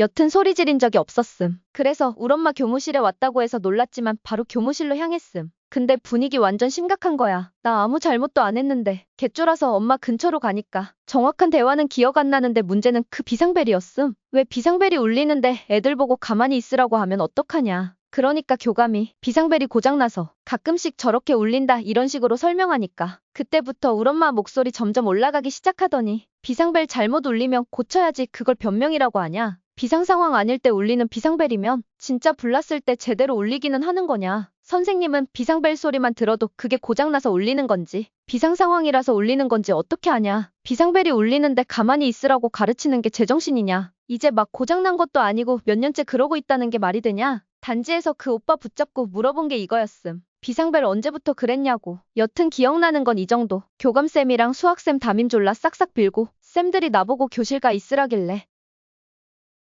여튼 소리 지른 적이 없었음. 그래서 울 엄마 교무실에 왔다고 해서 놀랐지만 바로 교무실로 향했음. 근데 분위기 완전 심각한 거야. 나 아무 잘못도 안 했는데 개쫄아서 엄마 근처로 가니까 정확한 대화는 기억 안 나는데 문제는 그 비상벨이었음. 왜 비상벨이 울리는데 애들 보고 가만히 있으라고 하면 어떡하냐. 그러니까 교감이 비상벨이 고장나서 가끔씩 저렇게 울린다 이런 식으로 설명하니까 그때부터 울 엄마 목소리 점점 올라가기 시작하더니 비상벨 잘못 울리면 고쳐야지 그걸 변명이라고 하냐. 비상 상황 아닐 때 울리는 비상벨이면 진짜 불났을 때 제대로 울리기는 하는 거냐. 선생님은 비상벨 소리만 들어도 그게 고장나서 울리는 건지 비상 상황이라서 울리는 건지 어떻게 아냐. 비상벨이 울리는데 가만히 있으라고 가르치는 게 제정신이냐. 이제 막 고장난 것도 아니고 몇 년째 그러고 있다는 게 말이 되냐. 단지에서 그 오빠 붙잡고 물어본 게 이거였음. 비상벨 언제부터 그랬냐고. 여튼 기억나는 건 이 정도. 교감쌤이랑 수학쌤 담임 졸라 싹싹 빌고 쌤들이 나보고 교실 가 있으라길래